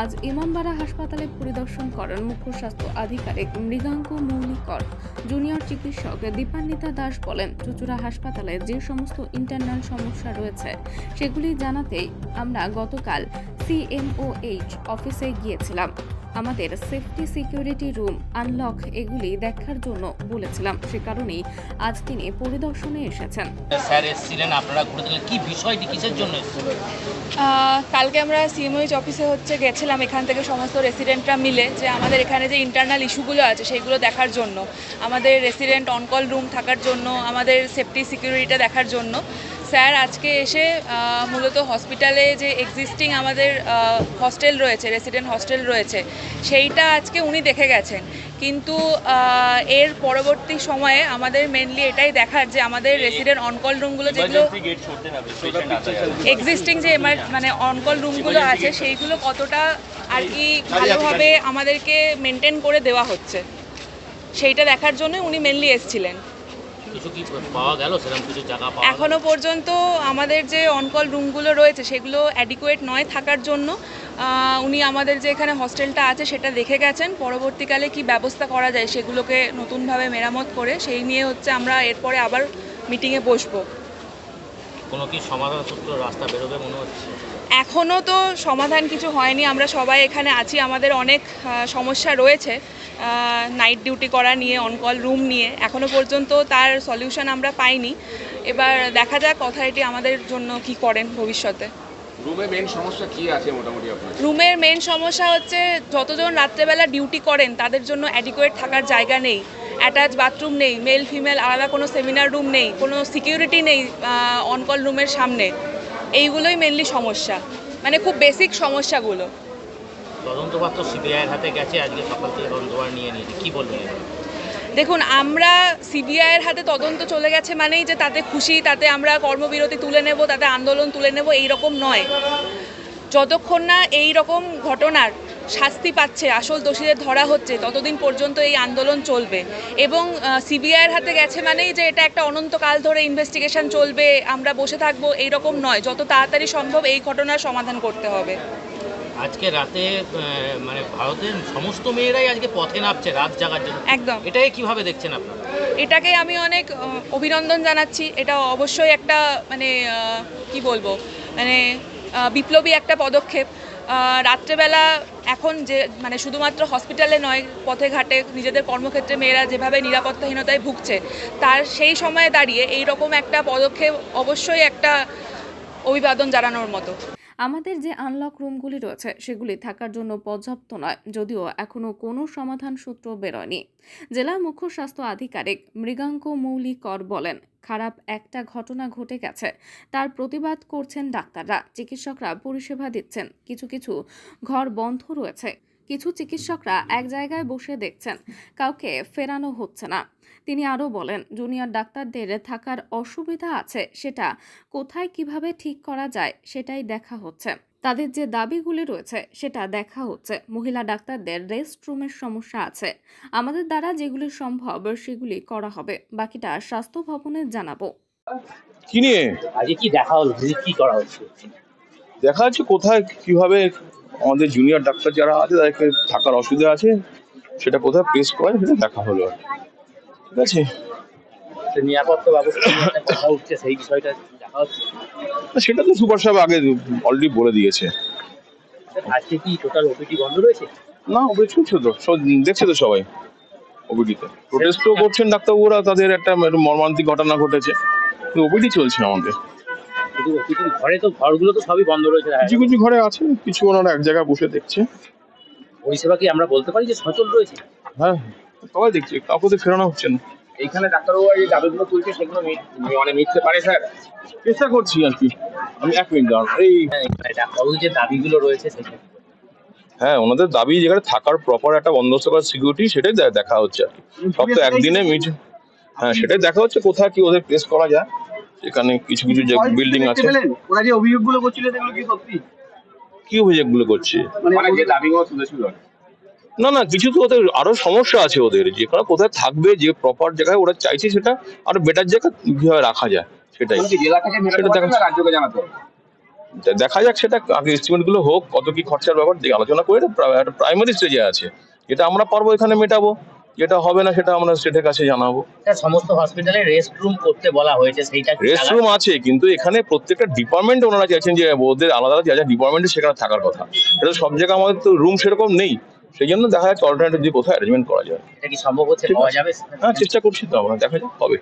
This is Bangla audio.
আজ ইমামবাড়া হাসপাতালে পরিদর্শন করেন মুখ্য স্বাস্থ্য আধিকারিক মৃগাঙ্ক মৌলিকর। জুনিয়র চিকিৎসক দীপান্বিতা দাস বলেন, চুচুড়া হাসপাতালে যে সমস্ত ইন্টারনাল সমস্যা রয়েছে, সেগুলি জানাতেই আমরা গতকাল সিএমওএইচ অফিসে গিয়েছিলাম। আমাদের সেফটি সিকিউরিটি রুম আনলক এগুলি দেখার জন্য বলেছিলাম। সে কারণেই আজ তিনি পরিদর্শনে এসেছেন। স্যার এসেছিলেন আপনারা ঘুরে দেখলেন কি বিষয়টি কিসের জন্য কালকে আমরা সিএমওইচ অফিসে হচ্ছে গেছিলাম এখান থেকে সমস্ত রেসিডেন্টরা মিলে যে আমাদের এখানে যে ইন্টারনাল ইস্যুগুলো আছে সেইগুলো দেখার জন্য। আমাদের রেসিডেন্ট অনকল রুম থাকার জন্য আমাদের সেফটি সিকিউরিটিটা দেখার জন্য। স্যার আজকে এসে মূলত হসপিটালে যে এক্সিস্টিং আমাদের হস্টেল রয়েছে রেসিডেন্ট হস্টেল রয়েছে সেইটা আজকে উনি দেখে গেছেন। কিন্তু এর পরবর্তী সময়ে আমাদের মেনলি এটাই দেখার যে আমাদের রেসিডেন্ট অনকল রুমগুলো যেগুলো এক্সিস্টিং যে মানে অনকল রুমগুলো আছে সেইগুলো কতটা আর কি ভালোভাবে আমাদেরকে মেনটেন করে দেওয়া হচ্ছে সেইটা দেখার জন্য উনি মেনলি এসেছিলেন। এখনও পর্যন্ত আমাদের যে অনকল রুমগুলো রয়েছে, সেগুলো অ্যাডিকুয়েট নয় থাকার জন্য। উনি আমাদের যে এখানে হস্টেলটা আছে, সেটা দেখে গেছেন। পরবর্তীকালে কি ব্যবস্থা করা যায়, সেগুলোকে নতুনভাবে মেরামত করে, সেই নিয়ে হচ্ছে আমরা এরপরে আবার মিটিংয়ে বসবো। কোনো কি সমাধান সূত্র রাস্তা বেরোবে মনে হচ্ছে? এখনও তো সমাধান কিছু হয়নি আমরা সবাই এখানে আছি আমাদের অনেক সমস্যা রয়েছে নাইট ডিউটি করা নিয়ে অনকল রুম নিয়ে এখনও পর্যন্ত তার সলিউশন আমরা পাইনি। এবার দেখা যাক অথরিটি আমাদের জন্য কি করেন ভবিষ্যতে। রুমে মেন সমস্যা কি আছে মোটামুটি আপনার? রুমের মেন সমস্যা হচ্ছে যতজন রাত্রেবেলা ডিউটি করেন তাদের জন্য অ্যাডিকুয়েট থাকার জায়গা নেই। অ্যাটাচ বাথরুম নেই মেল ফিমেল আলাদা কোনো সেমিনার রুম নেই কোনো সিকিউরিটি নেই অনকল রুমের সামনে। এইগুলোই মেনলি সমস্যা। মানে খুব বেসিক সমস্যাগুলো। তদন্তপাত্র সিবিআইয়ের হাতে গেছে আজকে সকাল থেকে তদন্তভার নিয়ে নিয়েছে। কি বলবেন দেখুন আমরা সিবিআইয়ের হাতে তদন্ত চলে গেছে মানেই যে তাতে খুশি তাতে আমরা কর্মবিরতি তুলে নেব তাতে আন্দোলন তুলে নেব এই রকম নয়। যতক্ষণ না এই রকম ঘটনার শাস্তি পাচ্ছে আসল দোষীদের ধরা হচ্ছে ততদিন পর্যন্ত এই আন্দোলন চলবে। এবং সিবিআইয়ের হাতে গেছে মানেই যে এটা একটা অনন্তকাল ধরে ইনভেস্টিগেশন চলবে আমরা বসে থাকব এইরকম নয়। যত তাড়াতাড়ি সম্ভব এই ঘটনার সমাধান করতে হবে। আজকে রাতে মানে ভারতের সমস্ত মেয়েরাই আজকে পথে নামছে রাত জাগার জন্য। একদম। এটাকে কীভাবে দেখছেন আপনারা? এটাকে আমি অনেক অভিনন্দন জানাচ্ছি। এটা অবশ্যই একটা মানে কি বলব? মানে বিপ্লবী একটা পদক্ষেপ। রাত্রেবেলা এখন যে মানে শুধুমাত্র হসপিটালে নয়, পথে ঘাটে নিজেদের কর্মক্ষেত্রে মেয়েরা যেভাবে নিরাপত্তাহীনতায় ভুগছে, তার সেই সময়ে দাঁড়িয়ে এই রকম একটা পদক্ষেপ অবশ্যই একটা অভিবাদন জানানোর মতো। আমাদের যে আনলক রুমগুলি রয়েছে, সেগুলি থাকার জন্য পর্যাপ্ত নয়, যদিও এখনও কোনো সমাধান সূত্র বেরোয়নি। জেলা মুখ্য স্বাস্থ্য আধিকারিক মৃগাঙ্ক মৌলিকর বলেন, খারাপ একটা ঘটনা ঘটে গেছে, তার প্রতিবাদ করছেন ডাক্তাররা, চিকিৎসকরা পরিষেবা দিচ্ছেন, কিছু কিছু ঘর বন্ধ রয়েছে। কিছু চিকিৎসকরা এক জায়গায় বসে দেখছেন কাউকে ফেরানো হচ্ছে না। তিনি আরও বলেন জুনিয়র ডাক্তারদের থাকার অসুবিধা আছে সেটা কোথায় কীভাবে ঠিক করা যায় সেটাই দেখা হচ্ছে। তাদের যে দাবিগুলি রয়েছে সেটা দেখা হচ্ছে। মহিলা ডাক্তারদের রেস্ট রুমের সমস্যা আছে। আমাদের দ্বারা যেগুলি সম্ভব সেগুলি করা হবে। বাকিটা স্বাস্থ্য ভবনে জানাব। কি নিয়ে? আজকে কি দেখা হলো? কি করা হচ্ছে? দেখা যাচ্ছে কোথায় কীভাবে আমাদের জুনিয়র ডাক্তার যারা আছে তাদেরকে থাকার অসুবিধা আছে সেটা কোথায় প্লেস করে সেটা দেখা হলো ঠিক আছে? নিরাপত্তা ব্যবস্থা কথা উঠছে সেই বিষয়টা দেখা হচ্ছে। সেটা তো সুপার সাহেব আগে অলরেডি বলে দিয়েছে। আজকে কি টোটাল ওপিটি বন্ধ রয়েছে? না ওবিডি চলছে তো দেখছে তো সবাই ওবিডিতে প্রোটেস্টও করছেন ডাক্তারবাবুরা তাদের একটা মর্মান্তিক ঘটনা ঘটেছে। ওবিডি চলছে আমাদের। ঘরে তো ঘরগুলো তো সবই বন্ধ রয়েছে কিছু কিছু ঘরে আছে কিছু ওনারা এক জায়গায় বসে দেখছে। পরিষেবা কি আমরা বলতে পারি যে সচল রয়েছে? হ্যাঁ সবাই দেখছে কাউকে তো ফেরানো হচ্ছে না। এইখানে ডাক্তারবাবু এই দাবিগুলো তুলছে সেগুলো মানে মিটতে পারে স্যার? চেষ্টা করছি আর কি। আমি এক মিনিট দাঁড়ান এই হ্যাঁ, মানে যে দাবিগুলো রয়েছে সেটা হ্যাঁ ওনাদের দাবি যেখানে থাকার প্রপার একটা বন্দোবস্ত করার সিকিউরিটি সেটাই দেখা হচ্ছে আর কি। সব তো একদিনে মিট হ্যাঁ সেটাই দেখা হচ্ছে কোথায় কি ওদের প্লেস করা যায়। এখানে কিছু কিছু যে বিল্ডিং আছে। ওরা যে অভিযোগগুলো করছিল সেগুলো কি সত্যি? কি অভিযোগগুলো করছে? মানে যে কি। না না কিছু তো ওদের আরও সমস্যা আছে ওদের যেখানে কোথায় থাকবে যে প্রপার জায়গায় ওরা চাইছে সেটা আরও বেটার জায়গা কীভাবে রাখা যায় সেটাই। মানে দেখা- যাক সেটা আগে এস্টিমেটগুলো হোক কত কি খরচার ব্যাপার দিয়ে আলোচনা করে প্রাইমারি স্টেজে আছে। যেটা আমরা পারব এখানে মেটাবো। যেটা হবে না সেটা আমরা স্টেটের কাছে জানাব। সমস্ত হসপিটালে রেস্ট রুম করতে বলা হয়েছে সেইটা রেস্ট রুম আছে কিন্তু এখানে প্রত্যেকটা ডিপার্টমেন্ট ওনারা চাইছেন যে ওদের আলাদা আলাদা যা যা ডিপার্টমেন্টে সেখানে থাকার কথা। এটা সব জায়গায় আমাদের তো রুম সেরকম নেই। সেই জন্য দেখা যাচ্ছে অল্টারনেটিভ দিয়ে কোথায় অ্যারেঞ্জমেন্ট করা যায়। এটা কি সম্ভব হচ্ছে পাওয়া যাবে? হ্যাঁ চেষ্টা করছি তো আমরা দেখা যাক হবে।